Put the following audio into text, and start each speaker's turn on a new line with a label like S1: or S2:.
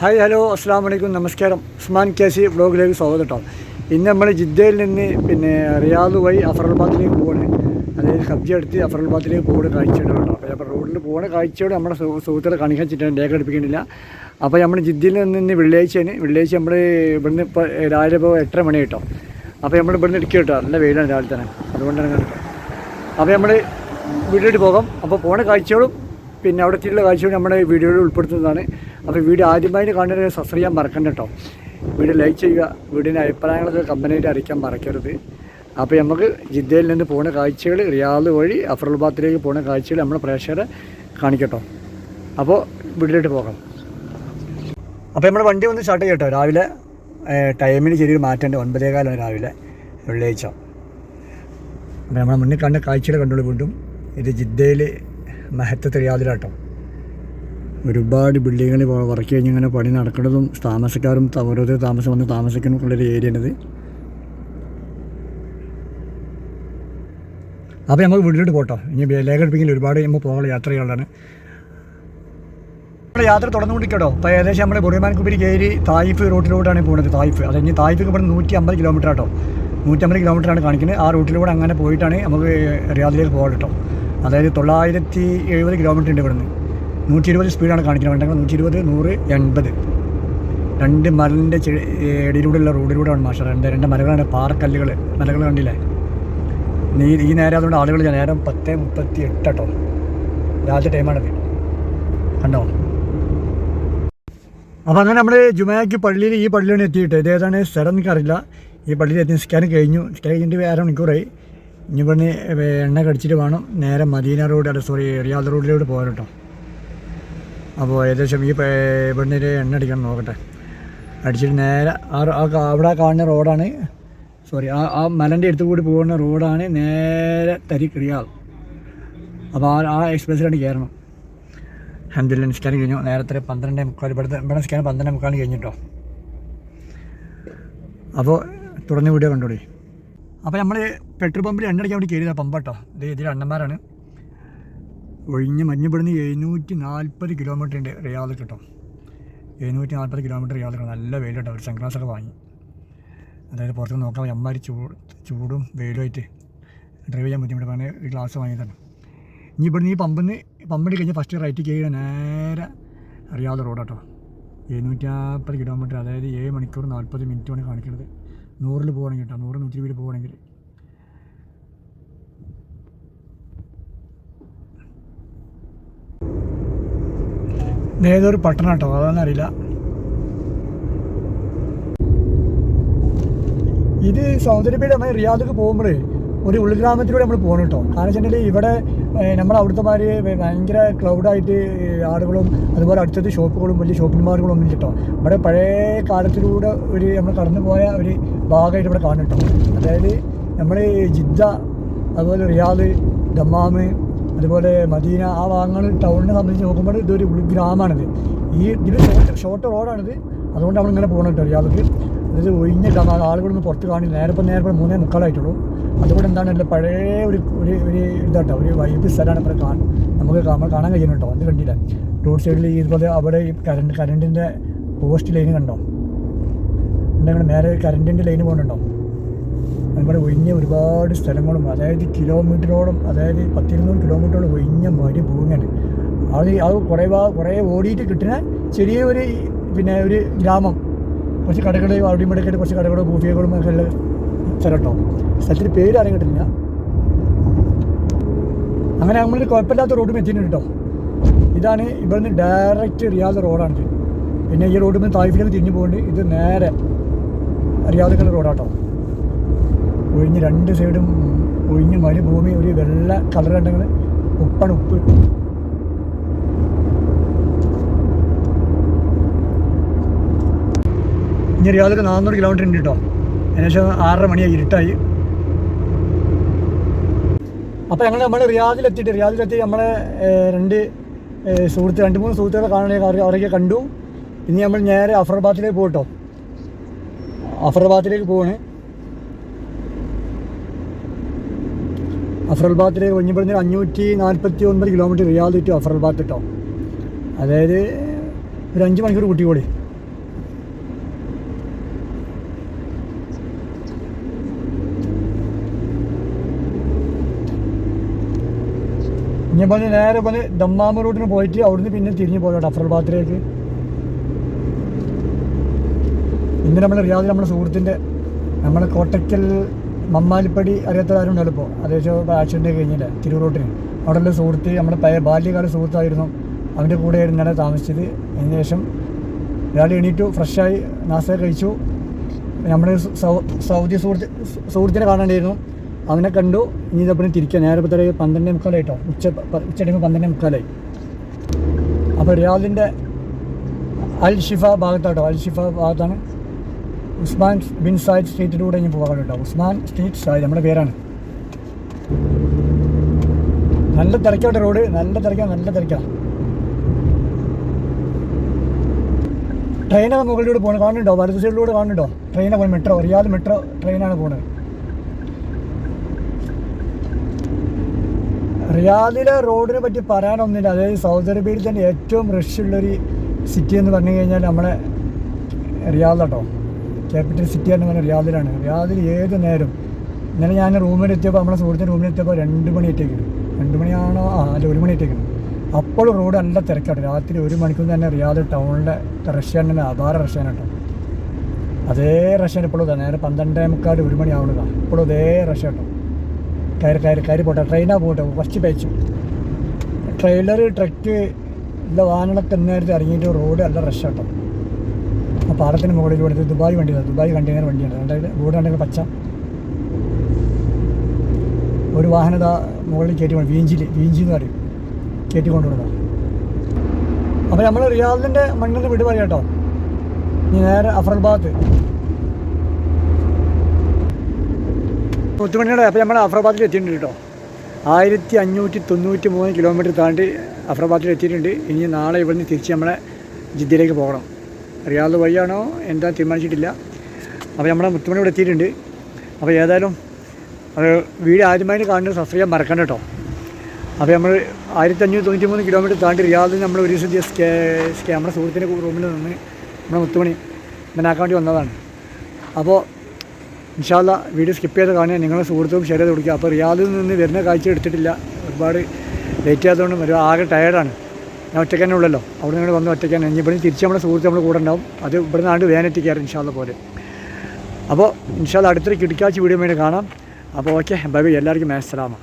S1: Hi hello അസ്സാം വലൈക്കും നമസ്കാരം. ഉസ്മാൻ കേസി ബ്ലോഗിലേക്ക് സ്വാഗതം കേട്ടോ ഇന്ന് നമ്മൾ ജിദ്ദയിൽ നിന്ന് പിന്നെ റിയാദ് വഴി അഫറൽബാദിലേക്ക് പോകണേ അതായത് കബ്ജി എടുത്ത് അഫറൽബാദിലേക്ക് പോകുന്ന കാഴ്ചയാണ് കേട്ടോ. അപ്പോൾ അപ്പോൾ റോഡിൽ പോകുന്ന കാഴ്ചയോട് നമ്മുടെ സുഹൃ- സുഹൃത്തുക്കളെ കാണിക്കാൻ ചിട്ടാണ് രേഖ എടുപ്പിക്കുന്നില്ല അപ്പോൾ നമ്മൾ ജിദ്ദയിൽ നിന്ന് വെള്ളിയാഴ്ചയാണ്. വെള്ളിയാഴ്ച നമ്മൾ ഇവിടുന്ന് ഇപ്പോൾ രാവിലെ ഇപ്പോൾ എട്ടര മണി കേട്ടോ അപ്പോൾ നമ്മൾ ഇവിടുന്ന് ഇടുക്കി കേട്ടോ. നല്ല വെയിലാണ് രാവിലെ തന്നെ. അതുകൊണ്ടാണ് കേട്ടോ. അപ്പോൾ നമ്മൾ വീട്ടിലോട്ട് പോകാം. അപ്പോൾ പോണ കാഴ്ചകളും പിന്നെ അവിടെ എത്തിയിട്ടുള്ള കാഴ്ചകളും നമ്മുടെ വീഡിയോയിൽ ഉൾപ്പെടുത്തുന്നതാണ്. അപ്പോൾ വീഡിയോ ആദ്യമായിട്ട് കാണുന്നവരെ സബ്സ്ക്രൈബ് ചെയ്യാൻ മറക്കണ്ട കേട്ടോ. വീഡിയോ ലൈക്ക് ചെയ്യുക വീടിന്റെ അഭിപ്രായങ്ങളൊക്കെ കമ്പനിയായിട്ട് അറിയിക്കാൻ മറക്കരുത്. അപ്പോൾ നമുക്ക് ജിദ്ദയിൽ നിന്ന് പോണ കാഴ്ചകൾ റിയാദ് വഴി അഫറുൽബാത്തിലേക്ക് പോണ കാഴ്ചകൾ നമ്മൾ പ്രേക്ഷകരെ കാണിക്കട്ടോ. അപ്പോൾ വീട്ടിലോട്ട് പോകാം. അപ്പോൾ നമ്മുടെ വണ്ടി ഒന്ന് സ്റ്റാർട്ട് ചെയ്യട്ടോ. രാവിലെ ടൈമിന് ചെറിയൊരു മാറ്റമുണ്ട്. ഒൻപതേകാലം രാവിലെ വെള്ളിയാഴ്ച. അപ്പോൾ നമ്മുടെ മുന്നിൽ കണ്ട കാഴ്ചകൾ കണ്ടോളൂ വീണ്ടും ഇത് ജിദ്ദയിൽ മഹത്തത്ത് റിയാദിലാട്ടോ. ഒരുപാട് ബിൽഡിങ്ങുകൾ വർക്ക് കഴിഞ്ഞ് ഇങ്ങനെ പണി നടക്കുന്നതും താമസക്കാരും ഓരോരുത്തർ താമസം വന്ന് താമസിക്കുന്നൊക്കെയുള്ളൊരു ഏരിയയാണിത് അപ്പോൾ നമുക്ക് വീട്ടിലോട്ട് പോട്ടോ. ഇനി ലേഖടിപ്പിക്കുന്ന ഒരുപാട് നമ്മൾ പോകാനുള്ള യാത്ര നമ്മുടെ നമ്മൾ യാത്ര തുടർന്നുകൊണ്ടിരിക്കട്ടോ അപ്പോൾ ഏകദേശം നമ്മൾ ബുറിമാൻകുബിരി കയറി തായിഫ് റൂട്ടിലൂടെയാണ് പോകുന്നത് തായിഫ്. അത് ഇനി തായിഫ് ഇവിടെ നൂറ്റി അമ്പത് കിലോമീറ്റർ ആട്ടോ നൂറ്റമ്പത് കിലോമീറ്ററാണ് കാണിക്കുന്നത്. ആ റൂട്ടിലൂടെ അങ്ങനെ പോയിട്ടാണ് നമുക്ക് റിയാദിലേക്ക് പോകാൻ കേട്ടോ. അതായത് തൊള്ളായിരത്തി എഴുപത് കിലോമീറ്റർ ഉണ്ട് ഇവിടുന്ന്. നൂറ്റി ഇരുപത് സ്പീഡാണ് കാണിക്കുന്നത്. ഉണ്ടെങ്കിൽ നൂറ്റി ഇരുപത് നൂറ് എൺപത്. രണ്ട് മലന്റെ ഇടയിലൂടെയുള്ള റോഡിലൂടെയാണ് മാഷ. രണ്ട് രണ്ട് മലകളാണ് പാറക്കല്ലുകൾ മലകൾ കണ്ടില്ലേ? നീ ഈ നേരം അതുകൊണ്ട് ആളുകൾ നേരം പത്ത് മുപ്പത്തി എട്ട് കേട്ടോ രാത്രി ടൈമാണത് കണ്ടോ? അപ്പോൾ അങ്ങനെ നമ്മൾ ജുമാക്ക് പള്ളിയിൽ ഈ പള്ളിയാണ് എത്തിയിട്ട്. ഇത് ഏതാണ്? സ്ഥലം എനിക്കറിയില്ല. ഈ പള്ളിയിൽ എത്തി സ്കാൻ കഴിഞ്ഞു. സ്കാൻ കഴിഞ്ഞിട്ട് അര മണിക്കൂറായി. ഇനി പറഞ്ഞ് എണ്ണ കടിച്ചിട്ട് വേണം നേരെ മദീന റോഡ് അല്ല സോറി റിയാദ് റോഡിലൂടെ പോകാൻ അപ്പോൾ ഏകദേശം ഈ പ- ഇവിടുന്ന് എണ്ണ അടിക്കണം നോക്കട്ടെ. അടിച്ചിട്ട് നേരെ ആ അവിടെ കാണുന്ന റോഡാണ്. സോറി ആ ആ മലന്റെ അടുത്ത് കൂടി പോകുന്ന റോഡാണ് നേരെ തരി റിയാദ് അപ്പോൾ ആ ആ എക്സ്പ്രസ്സിലാണ് കയറണം. അഹമ്മദില്ല നിസ്കാരം കഴിഞ്ഞു. നേരത്തെ പന്ത്രണ്ട് മുക്കാൽ. ഇവിടുത്തെ ഇവിടെ നിസ്കാരം പന്ത്രണ്ട് മുക്കാൽ കഴിഞ്ഞിട്ടോ? അപ്പോൾ തുടർന്ന് വീഡിയോ കണ്ടോളി. അപ്പോൾ നമ്മൾ പെട്രോൾ പമ്പിൽ എണ്ണ അടിക്കാൻ വേണ്ടി കയറിയതാണ് പമ്പാട്ടോ ഇത് ഇതിൽ അണ്ണന്മാരാണ്. ഒഴിഞ്ഞ് മഞ്ഞപ്പെടുന്ന എഴുന്നൂറ്റി നാൽപ്പത് കിലോമീറ്റർ ഉണ്ട് റിയാദ് കിട്ടും. എഴുന്നൂറ്റി നാൽപ്പത് കിലോമീറ്റർ റിയാദ് കിട്ടും. നല്ല വെയിൽ കേട്ടോ ഒരു സൺഗ്ലാസ് ഒക്കെ വാങ്ങി. അതായത് പുറത്ത് നോക്കാൻ അമ്മാരി ചൂട് ചൂടും വെയിലുമായിട്ട് ഡ്രൈവ് ചെയ്യാൻ ബുദ്ധിമുട്ട്. ബുദ്ധിമുട്ടാണ് ഒരു ഗ്ലാസ് വാങ്ങി തരണം ഇനി ഇവിടുന്ന് ഈ പമ്പിന്ന് പമ്പിന് കഴിഞ്ഞ് ഫസ്റ്റ് റൈറ്റ് കയറി നേരെ അറിയാതെ റോഡ് കേട്ടോ എഴുന്നൂറ്റി നാൽപ്പത് കിലോമീറ്റർ അതായത് ഏഴ് മണിക്കൂർ നാൽപ്പത് മിനിറ്റാണ് കാണിക്കുന്നത് നൂറിൽ പോകണമെങ്കിൽ കേട്ടോ. നൂറ് നൂറ്റി ഇരുപതിൽ പോകണമെങ്കിൽ ഇത് ഏതൊരു പട്ടണം കേട്ടോ. അതൊന്നും അറിയില്ല. ഇത് സൗന്ദര്യപീഠ നമ്മൾ റിയാദിലേക്ക് പോകുമ്പോഴേ ഒരു ഉൾഗ്രാമത്തിലൂടെ നമ്മൾ പോകണം കേട്ടോ. കാരണം വെച്ചിട്ടുണ്ടെങ്കിൽ ഇവിടെ നമ്മൾ അവിടുത്തെ മാതിരി ഭയങ്കര ക്ലൗഡായിട്ട് ആളുകളും അതുപോലെ അടുത്തത് ഷോപ്പുകളും വലിയ ഷോപ്പിംഗ് മാളുകളും ഒന്നും കേട്ടോ. ഇവിടെ പഴയ കാലത്തിലൂടെ ഒരു നമ്മൾ കടന്നു പോയ ഒരു ഭാഗമായിട്ട് ഇവിടെ കാണും കേട്ടോ. അതായത് നമ്മൾ ജിദ്ദ അതുപോലെ റിയാദ് ദമ്മാമ് അതുപോലെ മദീന ആ ഭാഗങ്ങൾ ടൗണിനെ സംബന്ധിച്ച് നോക്കുമ്പോൾ ഇതൊരു ഉൾഗ്രാമമാണിത് ഈ ഇതിൽ ഷോർട്ട് ഷോർട്ട് റോഡാണിത് അതുകൊണ്ട് നമ്മളിങ്ങനെ പോകണം കേട്ടോ. ഇയാൾക്ക് അതായത് ഒഴിഞ്ഞ ആളുകളൊന്നും പുറത്ത് കാണില്ല നേരപ്പം നേരപ്പം മൂന്നേ മുക്കാലായിട്ടുള്ളൂ. അതുകൊണ്ട് അല്ല പഴയ ഒരു ഒരു ഒരു ഇതാട്ടോ. ഒരു വൈബ് സ്ഥലമാണ് ഇവിടെ കാണാൻ നമുക്ക് നമ്മൾ കാണാൻ കഴിയുന്നു കേട്ടോ. അത് കണ്ടില്ല. റോഡ് സൈഡിൽ ഇതുപോലെ അവിടെ ഈ കറണ്ട് കറണ്ടിന്റെ പോസ്റ്റ് ലൈന് കണ്ടോ? എന്തെങ്കിലും നേരെ കറണ്ടിന്റെ ലൈന് പോകുന്നുണ്ടോ നമ്മുടെ ഒഴിഞ്ഞ ഒരുപാട് സ്ഥലങ്ങളും അതായത് കിലോമീറ്ററോളം അതായത് പത്തിരുന്നൂറ് കിലോമീറ്ററോളം ഒഴിഞ്ഞ മടി ഭൂമിയാണ്. അത് അത് കുറേ കുറേ ഓടിയിട്ട് കിട്ടുന്ന ചെറിയൊരു പിന്നെ ഒരു ഗ്രാമം. കുറച്ച് കടകൾ അവിടെയും ഇവിടെയൊക്കെ കുറച്ച് കടകളും കൂഫിയകളും ഒക്കെ ഉള്ള സ്ഥലട്ടോ. സ്ഥലത്തിന്റെ പേര് അറിയാൻ അങ്ങനെ നമ്മൾ കുഴപ്പമില്ലാത്ത റോഡും എത്തിയിട്ടുണ്ട് കേട്ടോ ഇതാണ് ഇവിടുന്ന് ഡയറക്റ്റ് റിയാദ് റോഡാണ് പിന്നെ ഈ റോഡിൽ നിന്ന് തായ്ഫിലേക്ക് തിരിഞ്ഞു പോകുന്നുണ്ട് ഇത് നേരെ റിയാദുകളുടെ റോഡാട്ടോ ഒഴിഞ്ഞ് രണ്ട് സൈഡും ഒഴിഞ്ഞ് മരുഭൂമി ഒരു വെള്ള കളർ കണ്ടെങ്കിൽ ഉപ്പാണ് ഉപ്പ്. ഇനി റിയാദൊക്കെ നാനൂറ് കിലോമീറ്റർ ഉണ്ട് കേട്ടോ ഏകദേശം ആറര മണിയായി ഇരുട്ടായി. അപ്പോൾ ഞങ്ങൾ നമ്മൾ റിയാദിലെത്തിയിട്ട് റിയാദിലെത്തി നമ്മളെ രണ്ട് സുഹൃത്ത് രണ്ട് മൂന്ന് സുഹൃത്തുക്കളെ അവർ അവരൊക്കെ കണ്ടു. ഇനി നമ്മൾ നേരെ അഫറബാദിലേക്ക് പോകട്ടോ അഫറബാദിലേക്ക് പോവാണ്. അഫറൽബാത്തിലേക്ക് കുഞ്ഞിപ്പുറത്തിന് അഞ്ഞൂറ്റി നാൽപ്പത്തി ഒൻപത് കിലോമീറ്റർ റിയാദ് ടു അഫറൽബാത്ത് കേട്ടോ അതായത് ഒരു അഞ്ച് മണിക്കൂർ കുട്ടിക്കോടി ഇങ്ങനെ നേരെ പോലെ ദമ്മാമ റൂട്ടിന് പോയിട്ട് അവിടുന്ന് പിന്നെ തിരിഞ്ഞു പോകാം അഫറൽബാത്തിലേക്ക് ഇന്ന് നമ്മൾ റിയാദിൽ നമ്മുടെ സുഹൃത്തിന്റെ നമ്മുടെ കോട്ടയ്ക്കൽ മമ്മാലിപ്പടി ഉണ്ടല്ലോ ഇപ്പോൾ അതേപോലെ ആക്സിഡന്റ് കഴിഞ്ഞില്ല തിരുവറോട്ടിന് അവിടെയുള്ള സുഹൃത്ത് നമ്മുടെ പഴയ ബാല്യകാല സുഹൃത്തായിരുന്നു. അവന്റെ കൂടെയായിരുന്നു ഞാൻ താമസിച്ചത്. അതിന് ശേഷം രാവിലെ എണീറ്റു ഫ്രഷായി നാസ കഴിച്ചു. നമ്മുടെ സൗദി സുഹൃത്ത് സുഹൃത്തിനെ കാണാണ്ടായിരുന്നു. അവനെ കണ്ടു. ഇനി ഇതപ്പം തിരിക്കുക നേരെ ഇപ്പോൾ തന്നെ പന്ത്രണ്ടേ മുക്കാലായിട്ടോ ഉച്ച ഉച്ച ഉച്ചടങ്ങ് പന്ത്രണ്ടേ മുക്കാലായി. അപ്പോൾ റിയാദിന്റെ അൽ ഷിഫ ഭാഗത്താട്ടോ. അൽ ഷിഫ ഭാഗത്താണ് ഉസ്മാൻ ബിൻ സായിദ് സ്ട്രീറ്റിലൂടെ ഇനി പോകാൻ കേട്ടോ. ഉസ്മാൻ സ്ട്രീറ്റ് സായിദ് നമ്മുടെ പേരാണ്. നല്ല തിരക്കാട്ടെ റോഡ്. നല്ല തിരക്കാ നല്ല തിരക്കാ. ട്രെയിനാണ് മുകളിലൂടെ പോകുന്നത് കാണുന്നുണ്ടോ? വലത് സൈഡിലൂടെ കാണുന്നുണ്ടോ? ട്രെയിനാണ് പോകുന്നത് മെട്രോ അറിയാതെ മെട്രോ ട്രെയിനാണ് പോകുന്നത് റിയാദിലെ റോഡിനെ പറ്റി പറയാനൊന്നുമില്ല. അതായത് സൗദി അറേബ്യയിൽ തന്നെ ഏറ്റവും റഷ് ഉള്ളൊരു സിറ്റി എന്ന് പറഞ്ഞു കഴിഞ്ഞാൽ നമ്മളെ റിയാദ് കേട്ടോ ക്യാപിറ്റൽ സിറ്റി എന്ന് പറഞ്ഞാൽ റിയാദിലാണ്. റിയാദിൽ ഏത് നേരം? ഇന്നലെ ഞാൻ റൂമിലെത്തിയപ്പോൾ നമ്മുടെ സുഹൃത്തിന്റെ റൂമിലെത്തിയപ്പോൾ രണ്ട് മണിയേറ്റേക്കും രണ്ട് മണിയാണോ? ആ അല്ല ഒരു മണിയേറ്റേക്കും അപ്പോൾ റോഡ് നല്ല തിരക്കാണ്. രാത്രി ഒരു മണിക്കൂർ തന്നെ റിയാദ് ടൗണിലെ റഷ്യൻ തന്നെ അപാര റഷ്യൻ കേട്ടോ. അതേ റഷ്യൻ ഇപ്പോഴും തന്നെ നേരെ പന്ത്രണ്ടേ മുക്കാൽ ഒരു മണി ആവുന്നതാണ് ഇപ്പോഴും അതേ റഷ്യ കേട്ടോ. കയറി കയറി കയറി പോട്ടെ. ട്രെയിനാണ് പോട്ടെ. ഫസ്റ്റ് പേച്ചു ട്രെയിലർ ട്രക്ക് ഇല്ല വാഹനങ്ങളൊക്കെ നേരത്തെ ഇറങ്ങിയിട്ട് റോഡ് നല്ല റഷ് കേട്ടോ. ആ പാലത്തിന് മുകളിലൂടെ ദുബായ് വണ്ടിയാണ് ദുബായ് കണ്ടെയ്നർ വണ്ടിയാണ്. രണ്ടായിട്ട് റോഡ് കണ്ടെയ്നർ പച്ച. ഒരു വാഹനം ഇതാ മുകളിൽ കയറ്റി കൊണ്ട് വീഞ്ചിൽ വീഞ്ചി എന്ന് പറയും. കയറ്റി അപ്പോൾ നമ്മൾ റിയാദിന്റെ മണ്ണിൽ വിട് പറയാം കേട്ടോ. ഇനി നേരെ അഫറൽബാദ് മുത്തുമണിയുടെ അപ്പോൾ നമ്മൾ അഫ്രബാദിൽ എത്തിയിട്ടുണ്ട് കേട്ടോ. ആയിരത്തി അഞ്ഞൂറ്റി തൊണ്ണൂറ്റി മൂന്ന് കിലോമീറ്റർ താണ്ടി അഫ്രബാദിൽ എത്തിയിട്ടുണ്ട്. ഇനി നാളെ ഇവിടുന്ന് തിരിച്ച് നമ്മളെ ജിദ്ദയിലേക്ക് പോകണം. റിയാദ് വഴിയാണോ? എന്താ തീരുമാനിച്ചിട്ടില്ല. അപ്പോൾ നമ്മളെ മുത്തുമണി ഇവിടെ എത്തിയിട്ടുണ്ട്. അപ്പോൾ ഏതായാലും അത് വീട് ആദ്യമായിട്ട് കാണുന്നത് സബ്സ്ക്രൈബ് ചെയ്യാൻ മറക്കണ്ട കേട്ടോ. അപ്പോൾ നമ്മൾ ആയിരത്തി അഞ്ഞൂറ്റി തൊണ്ണൂറ്റി മൂന്ന് കിലോമീറ്റർ താണ്ടി റിയാദിൽ നമ്മൾ ഒരു ദിവസം സ്കേ നമ്മുടെ സുഹൃത്തിന്റെ റൂമിൽ നിന്ന് നമ്മുടെ മുത്തുമണി ഇവനാക്കാൻ വേണ്ടി വന്നതാണ്. അപ്പോൾ ഇൻഷാല്ല വീഡിയോ സ്കിപ്പ് ചെയ്ത് കാണുക. നിങ്ങളുടെ സുഹൃത്തും ഷെയർ ചെയ്ത് കൊടുക്കുക. അപ്പോൾ റിയാദിൽ നിന്ന് വരുന്ന കാഴ്ച എടുത്തിട്ടില്ല. ഒരുപാട് ലേറ്റ് ആയതുകൊണ്ട് ഒരു ആകെ ടയർഡാണ് ഞാൻ ഒറ്റയ്ക്ക് തന്നെ ഉള്ളല്ലോ. അവിടെ നിങ്ങൾ വന്ന് ഒറ്റയ്ക്കാണ് ഇനി ഇവിടെ തിരിച്ച് നമ്മുടെ സുഹൃത്ത് നമ്മുടെ കൂടെ ഉണ്ടാവും. അത് ഇവിടെ നിന്നാണ്ട് വേനെത്തിക്കാറ് ഇൻഷാല്ല പോലെ. അപ്പോൾ ഇൻഷാല്ല അടുത്തൊരു കിടക്കാച്ച് വീഡിയോ വേണ്ടി കാണാം. അപ്പോൾ ഓക്കെ ബൈ ബൈ. എല്ലാവർക്കും മേസ്സലാമ